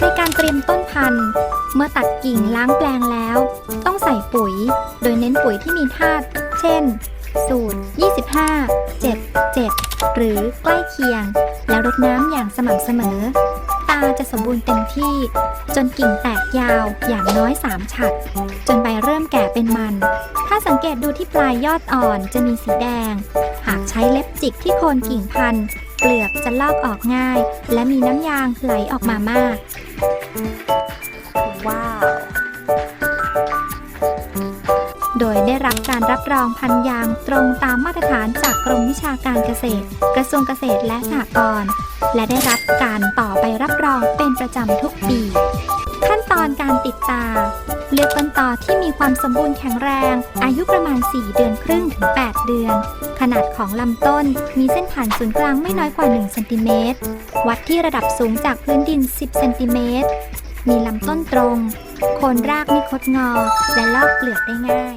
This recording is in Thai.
ในการเตรียมต้นพันธุ์ เมื่อตัดกิ่งล้างแปลงแล้ว ต้องใส่ปุ๋ย โดยเน้นปุ๋ยที่มีธาตุเช่น สูตร 25 7 7 หรือใกล้เคียง แล้วรดน้ำอย่างสม่ำเสมอ ตาจะสมบูรณ์เต็มที่ จนกิ่งแตกยาวอย่างน้อย 3 ฉัด จนใบเริ่มแก่เป็นมัน ถ้าสังเกตดูที่ปลายยอดอ่อนจะมีสีแดง หากใช้เล็บจิกที่โคนกิ่งพันธุ์เปลือกจะลอกออกง่าย และมีน้ำยางไหลออกมามาก ว้าว โดยได้รับการรับรองพันยางตรงตามมาตรฐานจากกรมวิชาการเกษตร กระทรวงเกษตรและสหกรณ์และได้รับการต่อไปรับรองเป็นประจำทุกปี ขั้นตอนการติดตา เลือกต้นตอที่มีความสมบูรณ์แข็งแรง อายุประมาณ 4 เดือนครึ่งถึง 8 เดือน ขนาดของลำต้นมีเส้นผ่านศูนย์กลางไม่น้อยกว่า 1 เซนติเมตร วัดที่ระดับสูงจากพื้นดิน 10 เซนติเมตร มีลำต้นตรง โคนรากไม่คดงอ และลอกเปลือกได้ง่าย